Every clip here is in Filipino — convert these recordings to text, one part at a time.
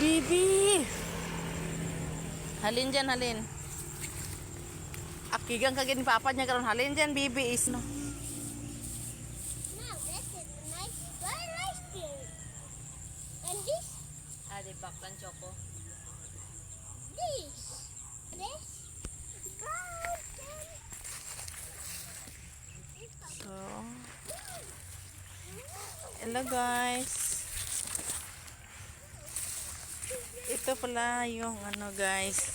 Bibi! Halin dyan, halin. Akigang kagin ni papa niya karon halin dyan, Bibi is no. Now this is nice dry ice cream. And this, Ah, di baklan choco. this, this. So, hello guys. Ito pala yung ano guys,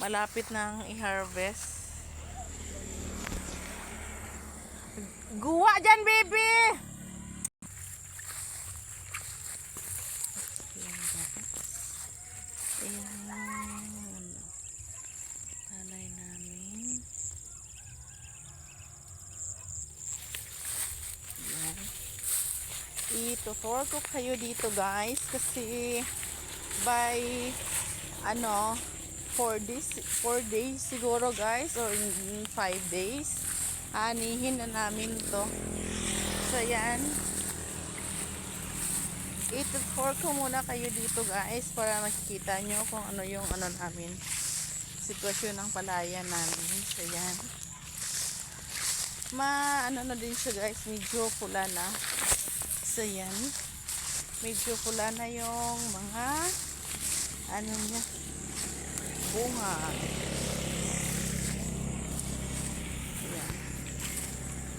malapit nang i-harvest. Guwa dyan, baby! Ayan, guys. Ayan, ano, palay namin. Ayan. Itutor ko kayo dito guys kasi by ano 4 days 4 days siguro guys or in 5 days. Anihin na namin to. So yan. Itutor ko muna kayo dito guys para makikita nyo kung ano yung ano namin sitwasyon ng palayan namin. So yan. Ma ano na din siya guys medyo pula na. So yan. Medyo pula na yung mga ano niya bunga yan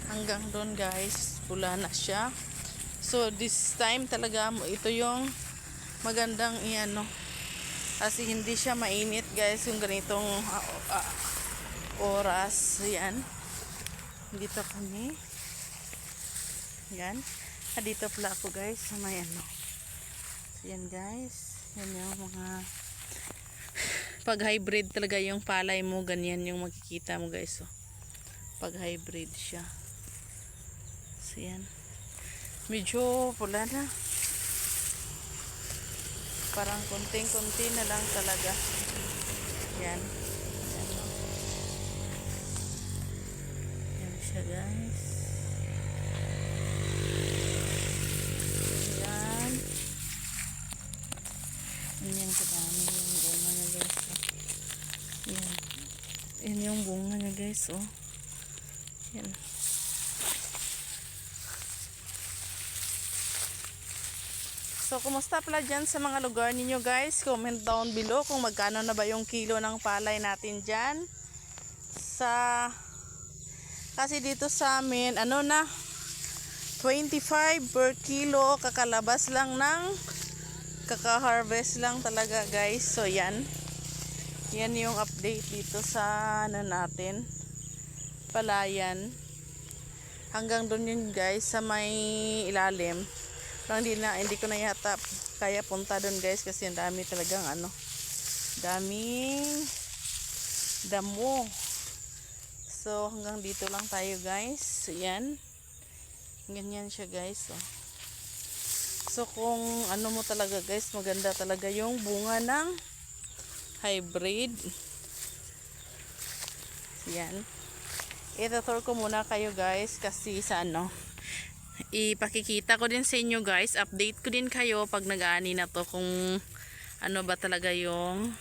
hanggang doon guys pula na siya so this time talaga ito yung magandang iano kasi hindi siya mainit guys yung ganitong ah, ah, oras yan dito kami. Yan. Ah, dito pala ako guys sa may ano. So, yan guys. Yan yung mga pag hybrid talaga yung palay mo, ganyan yung makikita mo guys. Oh. Pag hybrid siya. So yan. Medyo pula na. Parang konting-konti na lang talaga. Yan. Yan. oh. Yan siya guys. Yan. Yan kadami yung bunga niya guys. Oh. Yan. Yan yung bunga niya guys. Oh. Yan. So, kumusta pala dyan sa mga lugar ninyo guys? Comment down below kung magkano na ba yung kilo ng palay natin dyan. Sa kasi dito sa amin, ano na, 25 per kilo, kakalabas lang ng, kaka-harvest lang talaga guys. So yan, yan yung update dito sa ano natin, palayan. Hanggang doon yun guys, sa may ilalim. Lang hindi na, hindi ko na yata kaya punta doon guys kasi ang dami talagang ano, daming damo. So, hanggang dito lang tayo guys. So, yan. Ganyan siya guys. Oh. So, kung ano mo talaga guys, maganda talaga yung bunga ng hybrid. Yan. Itutur ko muna kayo guys kasi sa ano, ipakikita ko din sa inyo guys. Update ko din kayo pag nag-aani na to kung ano ba talaga yung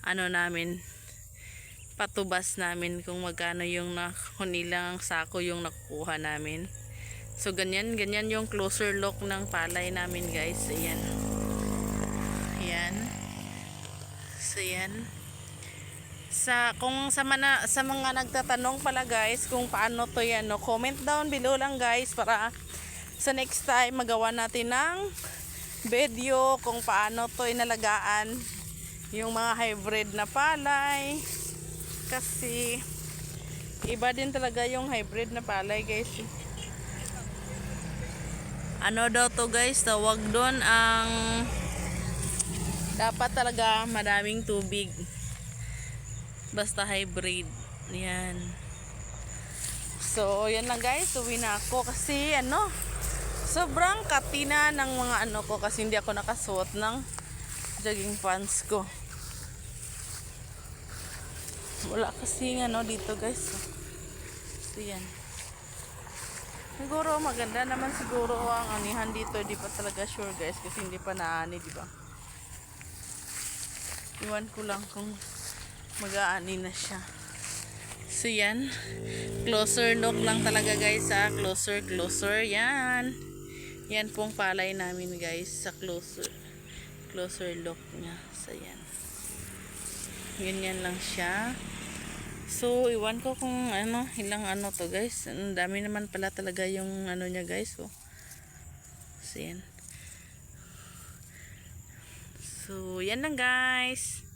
ano namin patubas namin kung magkano yung na, kung ilang sako yung nakukuha namin. So, ganyan, ganyan yung closer look ng palay namin guys. Ayan. Ayan. So, ayan. Sa, kung sa, mana, sa mga nagtatanong pala guys kung paano to yan, no, comment down below lang guys para sa next time magawa natin ng video kung paano to inalagaan yung mga hybrid na palay. Kasi iba din talaga yung hybrid na palay guys. Ano daw to guys? Tawag doon ang dapat talaga madaming tubig. Basta hybrid. Yan. So yan lang guys. Uwi na ako kasi ano sobrang katina ng mga ano ko kasi hindi ako nakasuot ng jogging pants ko. Wala kasi ano dito guys. So yan. Siguro maganda naman siguro ang anihan dito. Di pa talaga sure guys kasi hindi pa naani di ba Iwan ko lang kung mag-aani na siya. So yan. Closer look lang talaga guys ha. Closer, closer. Yan. Yan pong palay namin guys sa closer. Closer look niya. So yan. Ganyan lang siya. So, iwan ko kung ano, ilang ano to guys. Ang dami naman pala talaga yung ano niya guys. Oh. So, yan. So, yan lang guys.